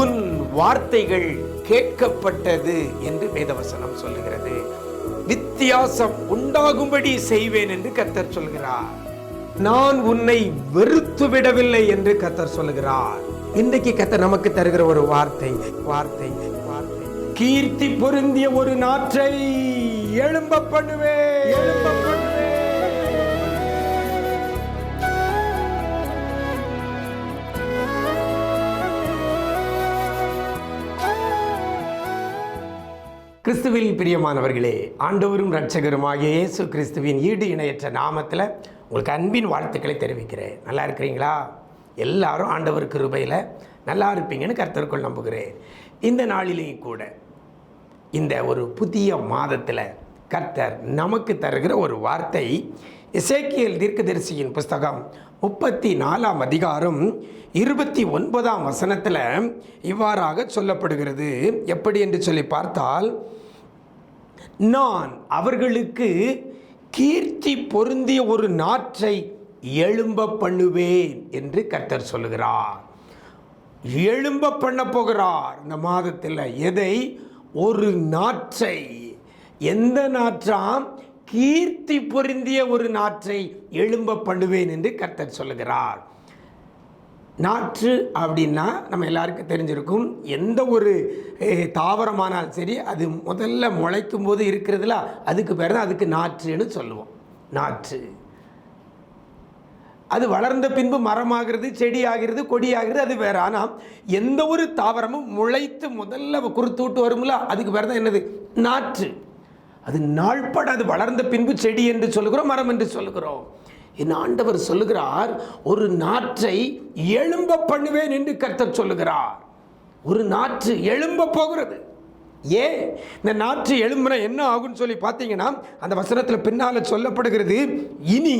உன் வார்த்தைகள் கேட்கப்பட்டது என்று வேதவசனம் சொல்லுகிறது. வித்தியாசம் உண்டாகும்படி செய்வேன் என்று கத்தர் சொல்கிறார். நான் உன்னை வெறுத்து விடவில்லை என்று கத்தர் சொல்லுகிறார். இன்றைக்கு கத்தர் நமக்கு தருகிற ஒரு வார்த்தை வார்த்தை வார்த்தை. கீர்த்தி பொருந்திய ஒரு நாற்றை எழும்ப பண்ணுவே எழும்ப கிறிஸ்துவில் பிரியமானவர்களே ஆண்டவரும் இரட்சகருமாகிய இயேசு கிறிஸ்துவின் ஈடு இணையற்ற நாமத்தில் உங்களுக்கு அன்பின் வாழ்த்துக்களை தெரிவிக்கிறேன். நல்லா இருக்கிறீங்களா? எல்லாரும் ஆண்டவர் கிருபையில் நல்லா இருப்பீங்கன்னு கருத்தருக்குள் நம்புகிறேன். இந்த நாளிலேயும் கூட இந்த ஒரு புதிய மாதத்தில் கர்த்தர் நமக்கு தருகிற ஒரு வார்த்தை. இசைக்கியல் தீர்க்கதரிசியின் புஸ்தகம் முப்பத்தி நாலாம் அதிகாரம் இருபத்தி ஒன்பதாம் வசனத்தில் இவ்வாறாக சொல்லப்படுகிறது. எப்படி என்று சொல்லி பார்த்தால் நான் அவர்களுக்கு கீர்த்தி பொருந்திய ஒரு நாற்றை எழும்ப பண்ணுவேன் என்று கர்த்தர் சொல்லுகிறார். எழும்ப பண்ண போகிறார் இந்த மாதத்தில். எதை? ஒரு நாற்றை. எந்த நாற்றாம் கீர்த்தி பொருந்திய ஒரு நாற்றை எழும்ப பண்ணுவேன் என்று கர்த்தர் சொல்லுகிறார். நாற்று அப்படின்னா நம்ம எல்லாருக்கும் தெரிஞ்சிருக்கும் எந்த ஒரு தாவரமானாலும் சரி அது முதல்ல முளைக்கும் போது இருக்கிறதுல அதுக்கு பேர் தான் அதுக்கு நாற்றுன்னு சொல்லுவோம். நாற்று. அது வளர்ந்த பின்பு மரமாகிறது செடி ஆகிறது கொடி ஆகிறது அது வேறு. ஆனால் எந்த ஒரு தாவரமும் முளைத்து முதல்ல குறுத்து விட்டு வரும்ல அதுக்கு பேர் தான் என்னது? நாற்று. அது நாள்பட அது வளர்ந்த பின்பு செடி என்று சொல்லுகிறோம் மரம் என்று சொல்லுகிறோம். என் ஆண்டவர் சொல்லுகிறார் ஒரு நாற்றை எழும்ப பண்ணுவேன் என்று கர்த்தர் சொல்லுகிறார். ஒரு நாற்று எழும்ப போகிறது. ஏன்? இந்த நாற்று எழும்புனா என்ன ஆகும்னு சொல்லி பார்த்தீங்கன்னா அந்த வசனத்தில் பின்னால் சொல்லப்படுகிறது இனி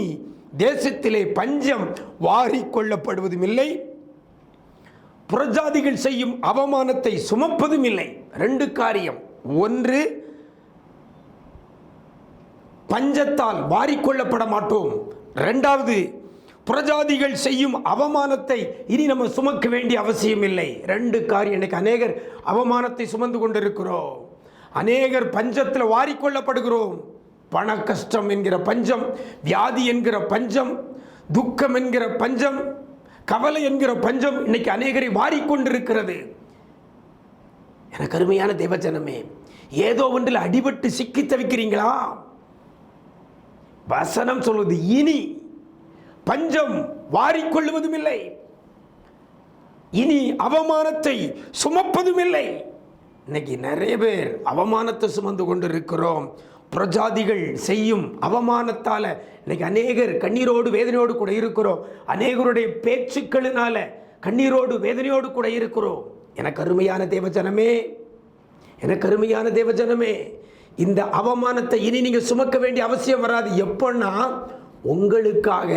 தேசத்திலே பஞ்சம் வாரி கொள்ளப்படுவதும் இல்லை புறஜாதிகள் செய்யும் அவமானத்தை சுமப்பதும் இல்லை. ரெண்டு காரியம். ஒன்று பஞ்சத்தால் வாரிக்கொள்ளப்பட மாட்டோம். ரெண்டாவது புறஜாதிகள் செய்யும் அவமானத்தை இனி நம்ம சுமக்க வேண்டிய அவசியம் இல்லை. ரெண்டு காரியம் எனக்கு அநேகர் அவமானத்தை சுமந்து கொண்டிருக்கிறோம். அநேகர் பஞ்சத்தில் வாரிக்கொள்ளப்படுகிறோம். பண கஷ்டம் என்கிற பஞ்சம் வியாதி என்கிற பஞ்சம் துக்கம் என்கிற பஞ்சம் கவலை என்கிற பஞ்சம் இன்னைக்கு அநேகரை வாரிக்கொண்டிருக்கிறது. எனக்கு அருமையான தேவஜனமே ஏதோ ஒன்றில் அடிபட்டு சிக்கி தவிக்கிறீங்களா? வசனம் சொல்வது இனி பஞ்சம் வாரிக்கொள்வதும் இல்லை இனி அவமானத்தை சுமப்பதும் இல்லை இன்னைக்கு நிறைய பேர் அவமானத்தை சுமந்து கொண்டு இருக்கிறோம் பிரஜாதிகள் செய்யும் அவமானத்தால் இன்னைக்கு அநேகர் கண்ணீரோடு வேதனையோடு கூட இருக்கிறோம். அநேகருடைய பேச்சுக்களினால கண்ணீரோடு வேதனையோடு கூட இருக்கிறோம். எனக்கு அருமையான தேவஜனமே எனக்கு அருமையான தேவஜனமே இந்த அவமானத்தை இனி நீங்கள் சுமக்க வேண்டிய அவசியம் வராது. எப்போன்னா உங்களுக்காக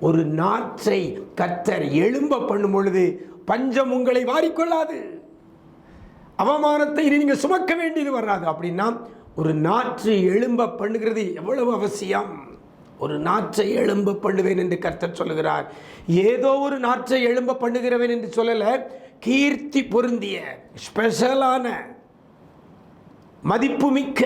ஒரு நாற்றை கத்தர் எழும்ப பண்ணும் பொழுது பஞ்சம் உங்களை வாரிக்கொள்ளாது அவமானத்தை இனி நீங்கள் சுமக்க வேண்டியது வராது. அப்படின்னா ஒரு நாற்று எழும்ப பண்ணுகிறது எவ்வளவு அவசியம்? ஒரு நாற்றை எழும்ப பண்ணுவேன் என்று கர்த்தர் சொல்லுகிறார். ஏதோ ஒரு நாற்றை எழும்ப பண்ணுகிறவன் என்று சொல்லலை கீர்த்தி பொருந்திய ஸ்பெஷலான மதிப்புமிக்க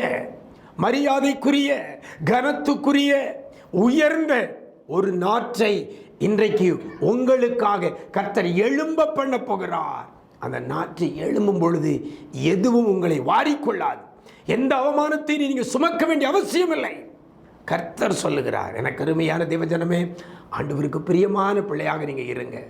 மரியாதைக்குரிய கனத்துக்குரிய உயர்ந்த ஒரு நாற்றை இன்றைக்கு உங்களுக்காக கர்த்தர் எழும்ப பண்ண போகிறார். அந்த நாற்றை எழும்பும் பொழுது எதுவும் உங்களை வாரிக்கொள்ளாது. எந்த அவமானத்தையும் நீங்கள் சுமக்க வேண்டிய அவசியம் இல்லை கர்த்தர் சொல்லுகிறார் எனக்கு அருமையான தேவஜனமே ஆண்டவருக்கு பிரியமான பிள்ளையாக நீங்கள் இருங்க.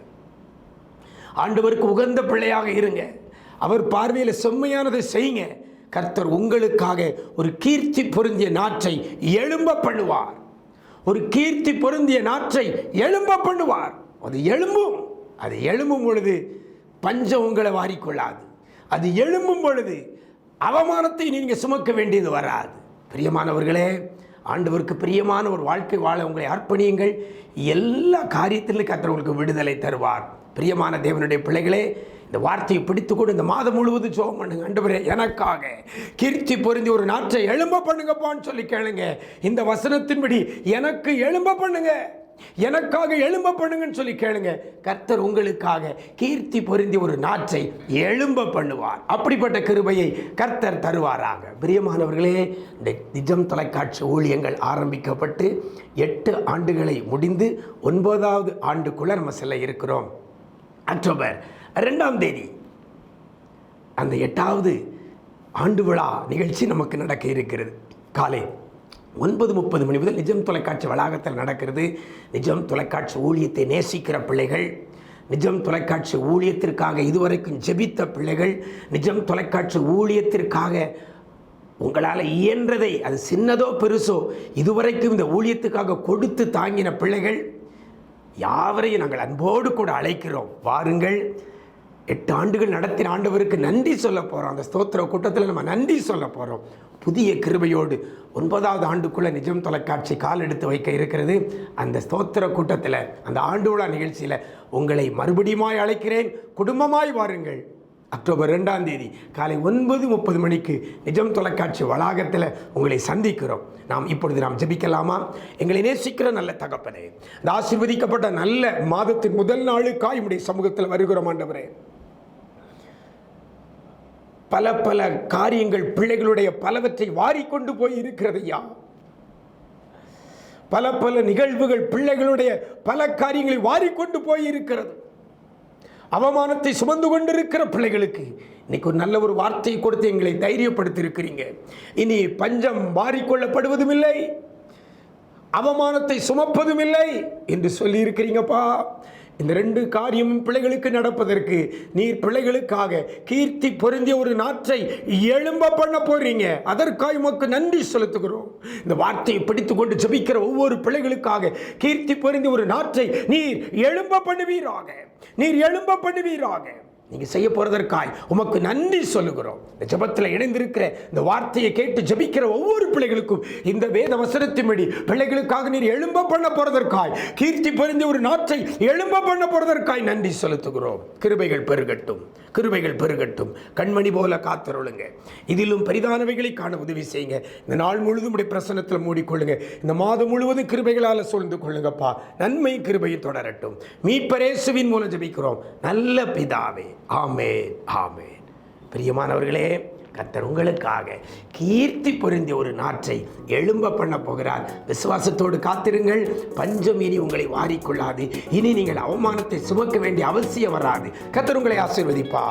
ஆண்டவருக்கு உகந்த பிள்ளையாக இருங்க. அவர் பார்வையில் செம்மையானதை செய்யுங்க. கர்த்தர் உங்களுக்காக ஒரு கீர்த்தி பொருந்திய நாற்றை எழும்ப பண்ணுவார். ஒரு கீர்த்தி பொருந்திய நாற்றை எழும்ப பண்ணுவார். அது எழும்பும். அது எழும்பும் பொழுது பஞ்சம் உங்களை வாரிக்கொள்ளாது. அது எழும்பும் பொழுது அவமானத்தை நீங்கள் சுமக்க வேண்டியது வராது. பிரியமானவர்களே ஆண்டவருக்கு பிரியமான ஒரு வாழ்க்கை வாழ உங்களை அர்ப்பணியுங்கள். எல்லா காரியத்திலும் கர்த்தர் உங்களுக்கு விடுதலை தருவார். பிரியமான தேவனுடைய பிள்ளைகளே இந்த வார்த்தையை பிடித்துக்கொண்டு இந்த மாதம் முழுவதும் சோகம் பண்ணுங்க ஆண்டவரே எனக்காக கீர்த்தி பொருந்தி ஒரு நாற்றை எழும்ப பண்ணுங்கப்பான்னு சொல்லி கேளுங்க. இந்த வசனத்தின்படி எனக்கு எழும்ப பண்ணுங்க. எனக்காக எழும்ப பண்ணுங்கன்னு சொல்லி கேளுங்க. கர்த்தர் உங்களுக்காக கீர்த்தி பொருந்தி ஒரு நாற்றை எழும்ப பண்ணுவார். அப்படிப்பட்ட கிருபையை கர்த்தர் தருவாராக. பிரியமானவர்களே இந்த நிஜம் தொலைக்காட்சி ஊழியங்கள் ஆரம்பிக்கப்பட்டு எட்டு ஆண்டுகளை முடிந்து ஒன்பதாவது ஆண்டுக்குள்ள நம்ம செல்ல இருக்கிறோம். அக்டோபர் ரெண்டாம் தேதி. அந்த எட்டாவது ஆண்டு விழா நிகழ்ச்சி நமக்கு நடக்க இருக்கிறது. காலை ஒன்பது முப்பது மணி முதல் நிஜம் தொலைக்காட்சி வளாகத்தில் நடக்கிறது. நிஜம் தொலைக்காட்சி ஊழியத்தை நேசிக்கிற பிள்ளைகள் நிஜம் தொலைக்காட்சி ஊழியத்திற்காக இதுவரைக்கும் ஜெபித்த பிள்ளைகள் நிஜம் தொலைக்காட்சி ஊழியத்திற்காக உங்களால் இயன்றதை அது சின்னதோ பெருசோ இதுவரைக்கும் இந்த ஊழியத்துக்காக கொடுத்து தாங்கின பிள்ளைகள் யாவரையும் நாங்கள் அன்போடு கூட அழைக்கிறோம். வாருங்கள். எட்டு ஆண்டுகள் நடத்தின ஆண்டவருக்கு நன்றி சொல்ல போகிறோம் அந்த ஸ்தோத்திர கூட்டத்தில் நம்ம நன்றி சொல்ல போகிறோம் புதிய கிருபையோடு ஒன்பதாவது ஆண்டுக்குள்ளே நிஜம் தொலைக்காட்சி கால் எடுத்து வைக்க இருக்கிறது. அந்த ஸ்தோத்திர கூட்டத்தில் அந்த ஆண்டு விழா நிகழ்ச்சியில் உங்களை மறுபடியுமாய் அழைக்கிறேன். குடும்பமாய் வாருங்கள். அக்டோபர் ரெண்டாம் தேதி காலை ஒன்பது முப்பது மணிக்கு நிஜம் தொலைக்காட்சி வளாகத்தில் உங்களை சந்திக்கிறோம். நாம் இப்பொழுது நாம் ஜபிக்கலாமா? எங்களை நேசிக்கிற நல்ல தகப்பனே இந்த ஆசிர்வதிக்கப்பட்ட நல்ல மாதத்தின் முதல் நாளுக்காய் உடைய சமூகத்தில் வருகிறோம் ஆண்டவரே. பல பல காரியங்கள் பிள்ளைகளுடைய பலவற்றை வாரிக்கொண்டு போய் இருக்கிறதையா பல பல நிகழ்வுகள் பிள்ளைகளுடைய பல காரியங்களை வாரிக்கொண்டு போய் இருக்கிறது அவமானத்தை சுமந்து கொண்டிருக்கிற பிள்ளைகளுக்கு இன்னைக்கு ஒரு நல்ல ஒரு வார்த்தையை கொடுத்து எங்களை தைரியப்படுத்தியிருக்கிறீங்க. இனி பஞ்சம் மாறிக்கொள்ளப்படுவதும் இல்லை அவமானத்தை சுமப்பதும் இல்லை என்று சொல்லியிருக்கிறீங்கப்பா. இந்த ரெண்டு காரியமும் பிள்ளைகளுக்கு நடப்பதற்கு நீர் பிள்ளைகளுக்காக கீர்த்தி பொருந்திய ஒரு நாற்றை எழும்ப பண்ண போறீங்க. அதற்காக உமக்கு நன்றி செலுத்துகிறோம். இந்த வார்த்தையை பிடித்து கொண்டு ஒவ்வொரு பிள்ளைகளுக்காக கீர்த்தி பொருந்திய ஒரு நாற்றை நீர் எழும்ப பண்ணுவீராக. நீர் எழும்ப பண்ணுவீராக. நீங்கள் செய்ய போகிறதற்காய் உமக்கு நன்றி சொல்லுகிறோம். இந்த ஜெபத்தில் இணைந்திருக்கிற இந்த வார்த்தையை கேட்டு ஜெபிக்கிற ஒவ்வொரு பிள்ளைகளுக்கும் இந்த வேத வசனத்தின்படி பிள்ளைகளுக்காக நீர் எழும்ப பண்ண போகிறதற்காய் கீர்த்தி பொருந்திய ஒரு நாற்றை எழும்ப பண்ண போகிறதற்காய் நன்றி செலுத்துகிறோம். கிருபைகள் பெருகட்டும் கிருபைகள் பெருகட்டும். கண்மணி போல காத்தருளுங்க. இதிலும் பரிதானவைகளை காண உதவி செய்யுங்க. இந்த நாள் முழுதும் உடைய பிரசனத்தில் மூடிக்கொள்ளுங்க. இந்த மாதம் முழுவதும் கிருபைகளால் சூழ்ந்து கொள்ளுங்கப்பா. நன்மை கிருபையும் தொடரட்டும். மீட்பரேசுவின் மூலம் ஜெபிக்கிறோம். நல்ல பிதாவே. ஆமேன் ஆமேன். பிரியமானவர்களே கத்தர் உங்களுக்காக கீர்த்தி பொருந்திய ஒரு நாற்றை எழும்ப பண்ண போகிறார். விசுவாசத்தோடு காத்திருங்கள். பஞ்சம் இனி உங்களை வாரிக்கொள்ளாது. இனி நீங்கள் அவமானத்தை சுமக்க வேண்டிய அவசியம் வராது. கத்தர் உங்களை ஆசீர்வதிப்பா